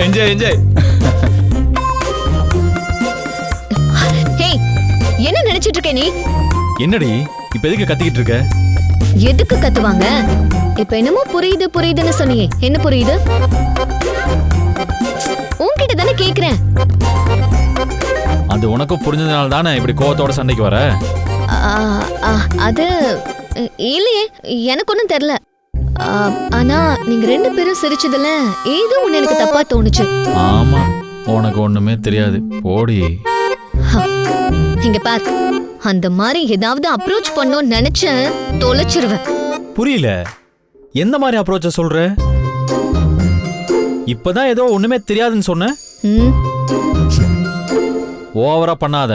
Enjoy enjoy என்ன நினைச்சிட்டு இருக்க நீ? என்னடி இப்ப எதுக்கு கத்திக்கிட்டு இருக்க எதுக்கு கத்துவாங்க? இப்ப என்னமோ புரியுது புரியுதுன்னு சொன்னியே. என்ன புரியுது? உன்கிட்ட தானே கேக்குறேன். அது உனக்கும் புரிஞ்சதுனால தானே இப்படி கோவத்தோட சண்டைக்கு வர? ஆ, ஆ, அது இ- இல்லையே எனக்கு ஒன்றும் தெரியல ஆ, ஆனா நீங்க ரெண்டு பேரும் சிரிச்சதுல ஏதோ ஒண்ணு எனக்கு தப்பா தோணுச்சு. ஆமா உனக்கு ஒண்ணுமே தெரியாது. போடி. ஹ, இங்க பார். அந்த மாதிரி ஏதாவது அப்ரோச் பண்ணோம்னு நினைச்சேன் தொலைச்சிருவேன். புரியல. எந்த மாதிரி அப்ரோச்ச சொல்ற? இப்பதான் ஏதோ ஒண்ணுமே தெரியாதுன்னு சொன்ன? ம், ஓவரா பண்ணாத.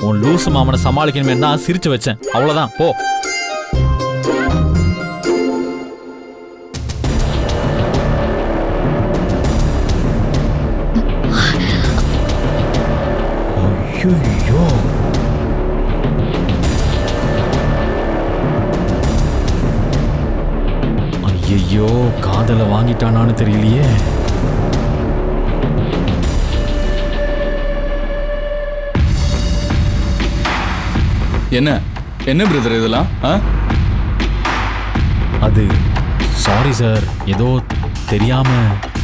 உன் லூசு மாமனை சமாளிக்கணுமே தான் சிரிச்சு வச்சேன். அவ்வளவுதான் போ. ஐயோ ஐயோ காதல வாங்கிட்டானான்னு தெரியலையே. என்ன? என்ன பிரதர் இதெல்லாம்? அது சாரி சார் ஏதோ தெரியாம.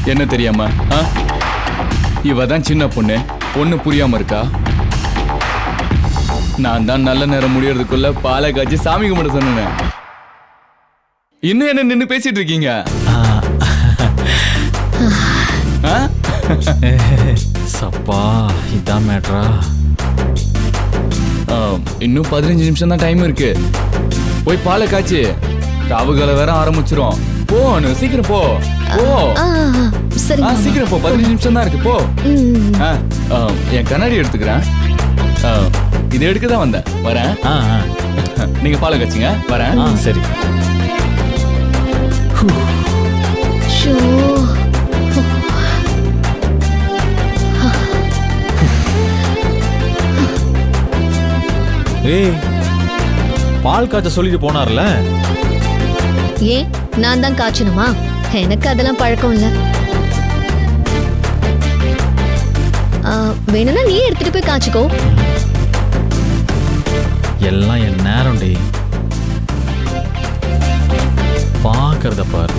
என்ன தெரியாம? இவ தான் சின்ன பொண்ணு. பொண்ணு புரியாம இருக்கா? நான் தான் நல்ல நேரம் முடியறதுக்குள்ள பாலை காய்ச்சி சாமி கும்பிட சொன்னேன். இன்னும் என்ன நின்னு பேசிட்டு இருக்கீங்க? சப்பா இதான் மேட்ரா இன்னும் பதினஞ்சு நிமிஷம் தான் டைம் இருக்கு. போய் பாலை காய்ச்சி ராவுகால வேற ஆரம்பிச்சிரும். போ அனு சீக்கிரம் போ. போ. சீக்கிரம் போ. பதினஞ்சு நிமிஷம் தான் இருக்கு போ. என் கண்ணாடி எடுத்துக்கிறேன். இதை எடுக்க தான் வந்தேன். வரேன். நீங்க பாலை கச்சிங்க வரேன். சரி. ஷோ. ஏய் பால் காய்ச்ச சொல்லிட்டு போனார்ல? ஏன்? நான் தான் காய்ச்சணுமா? எனக்கு அதெல்லாம் பழக்கம் இல்ல. வேணும்னா நீ எடுத்துட்டு போய் காய்ச்சிக்கோ எல்லாம் என் நேரம் டி பாக்குறத பாரு.